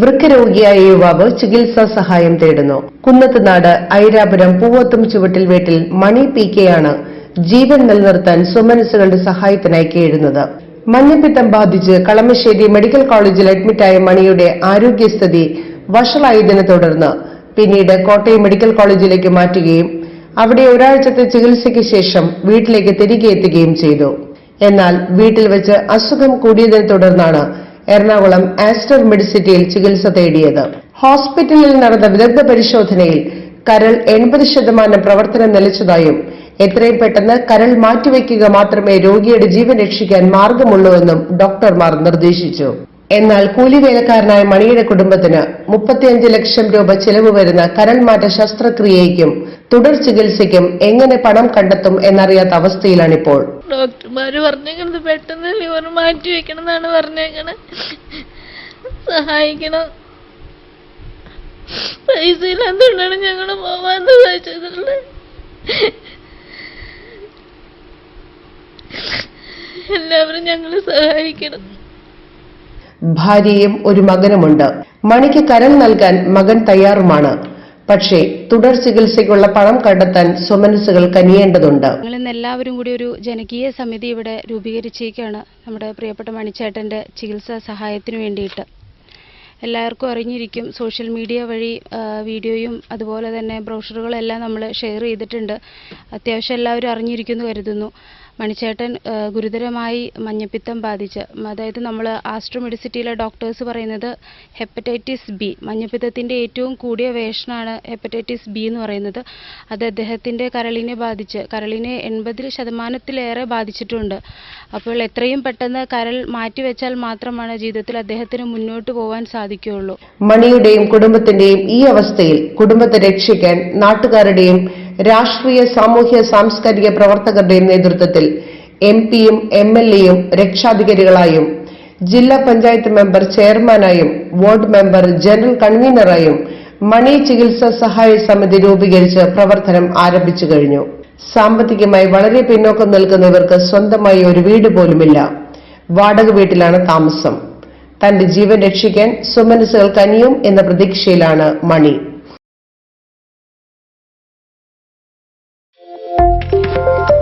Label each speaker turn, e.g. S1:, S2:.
S1: വൃക്കരോഗിയായ യുവാവ് ചികിത്സാ സഹായം തേടുന്നു. കുന്നത്തുനാട് ഐരാപുരം പൂവത്തും ചുവട്ടിൽ വീട്ടിൽ മണി പി കെയാണ് ജീവൻ നിലനിർത്താൻ സുമനസുകളുടെ സഹായത്തിനായി കേഴുന്നത്. മഞ്ഞപ്പിത്തം ബാധിച്ച് കളമശ്ശേരി മെഡിക്കൽ കോളേജിൽ അഡ്മിറ്റായ മണിയുടെ ആരോഗ്യസ്ഥിതി വഷളായതിനെ തുടർന്ന് പിന്നീട് കോട്ടയം മെഡിക്കൽ കോളേജിലേക്ക് മാറ്റുകയും അവിടെ ഒരാഴ്ചത്തെ ചികിത്സയ്ക്ക് ശേഷം വീട്ടിലേക്ക് തിരികെ എത്തുകയും ചെയ്തു. എന്നാൽ വീട്ടിൽ വെച്ച് അസുഖം കൂടിയതിനെ തുടർന്നാണ് എറണാകുളം ആസ്റ്റർ മെഡിസിറ്റിയിൽ ചികിത്സ തേടിയത്. ഹോസ്പിറ്റലിൽ നടന്ന വിദഗ്ധ പരിശോധനയിൽ കരൾ എൺപത് ശതമാനം പ്രവർത്തനം നിലച്ചതായും എത്രയും പെട്ടെന്ന് കരൾ മാറ്റിവെക്കുക മാത്രമേ രോഗിയുടെ ജീവൻ രക്ഷിക്കാൻ മാർഗമുള്ളൂവെന്നും ഡോക്ടർമാർ നിർദ്ദേശിച്ചു. എന്നാൽ കൂലിവേലക്കാരനായ മണിയുടെ കുടുംബത്തിന് മുപ്പത്തിയഞ്ച് ലക്ഷം രൂപ ചെലവ് വരുന്ന കരൾ മാറ്റ ശസ്ത്രക്രിയയ്ക്കും തുടർ ചികിത്സയ്ക്കും എങ്ങനെ പണം കണ്ടെത്തും എന്നറിയാത്ത അവസ്ഥയിലാണിപ്പോൾ.
S2: ഡോക്ടർമാര് പറഞ്ഞേക്കണത് പെട്ടെന്ന് ലിവർ മാറ്റി വെക്കണം എന്നാണ് പറഞ്ഞേക്കണത് സഹായിക്കണം. പൈസ ഇല്ലാത്തതുകൊണ്ടാണ് ഞങ്ങൾ പോവാൻ സഹായിച്ചിട്ടുള്ളത് എല്ലാവരും ഞങ്ങളെ സഹായിക്കണം.
S1: ഭാര്യയും ഒരു മകനുമുണ്ട്. മണിക്ക് കരൾ നൽകാൻ മകൻ തയ്യാറുമാണ്. പക്ഷേ തുടർ ചികിത്സയ്ക്കുള്ള പണം കണ്ടെത്താൻ സൊമനസുകൾ കനിയേണ്ടതുണ്ട്.
S3: ഞങ്ങൾ ഇന്ന് എല്ലാവരും കൂടി ഒരു ജനകീയ സമിതി ഇവിടെ രൂപീകരിച്ചിരിക്കുകയാണ് നമ്മുടെ പ്രിയപ്പെട്ട മണിച്ചേട്ടന്റെ ചികിത്സാ സഹായത്തിന് വേണ്ടിയിട്ട്. എല്ലാവർക്കും അറിഞ്ഞിരിക്കും സോഷ്യൽ മീഡിയ വഴി വീഡിയോയും അതുപോലെ തന്നെ ബ്രോഷറുകളെല്ലാം നമ്മൾ ഷെയർ ചെയ്തിട്ടുണ്ട്. അത്യാവശ്യം എല്ലാവരും അറിഞ്ഞിരിക്കുന്നു കരുതുന്നു. മണിച്ചേട്ടൻ ഗുരുതരമായി മഞ്ഞപ്പിത്തം ബാധിച്ച്. അതായത് നമ്മൾ ആസ്ട്രോമെഡിസിറ്റിയിലെ ഡോക്ടേഴ്സ് പറയുന്നത് ഹെപ്പറ്റൈറ്റിസ് ബി. മഞ്ഞപ്പിത്തത്തിന്റെ ഏറ്റവും കൂടിയ വേഷനാണ് ഹെപ്പറ്റൈറ്റിസ് ബി എന്ന് പറയുന്നത്. അത് അദ്ദേഹത്തിന്റെ കരളിനെ ബാധിച്ച് കരളിനെ എൺപതിൽ ശതമാനത്തിലേറെ ബാധിച്ചിട്ടുണ്ട്. അപ്പോൾ എത്രയും പെട്ടെന്ന് കരൾ മാറ്റിവെച്ചാൽ മാത്രമാണ് ജീവിതത്തിൽ അദ്ദേഹത്തിന് മുന്നോട്ട് പോകാൻ സാധിക്കുകയുള്ളൂ.
S1: മണിയുടെയും കുടുംബത്തിന്റെയും ഈ അവസ്ഥയിൽ കുടുംബത്തെ രക്ഷിക്കാൻ നാട്ടുകാരുടെയും രാഷ്ട്രീയ സാമൂഹ്യ സാംസ്കാരിക പ്രവർത്തകരുടെ നേതൃത്വത്തിൽ എം പിയും എം എൽ എയും രക്ഷാധികാരികളായും ജില്ലാ പഞ്ചായത്ത് മെമ്പർ ചെയർമാനായും വാർഡ് മെമ്പർ ജനറൽ കൺവീനറായും മണി ചികിത്സാ സഹായ സമിതി രൂപീകരിച്ച് പ്രവർത്തനം ആരംഭിച്ചു കഴിഞ്ഞു. സാമ്പത്തികമായി വളരെ പിന്നോക്കം നിൽക്കുന്നവർക്ക് സ്വന്തമായി ഒരു വീട് പോലുമില്ല. വാടക വീട്ടിലാണ് താമസം. തന്റെ ജീവൻ രക്ഷിക്കാൻ സുമനസുകൾ കനിയും എന്ന പ്രതീക്ഷയിലാണ് മണി. Música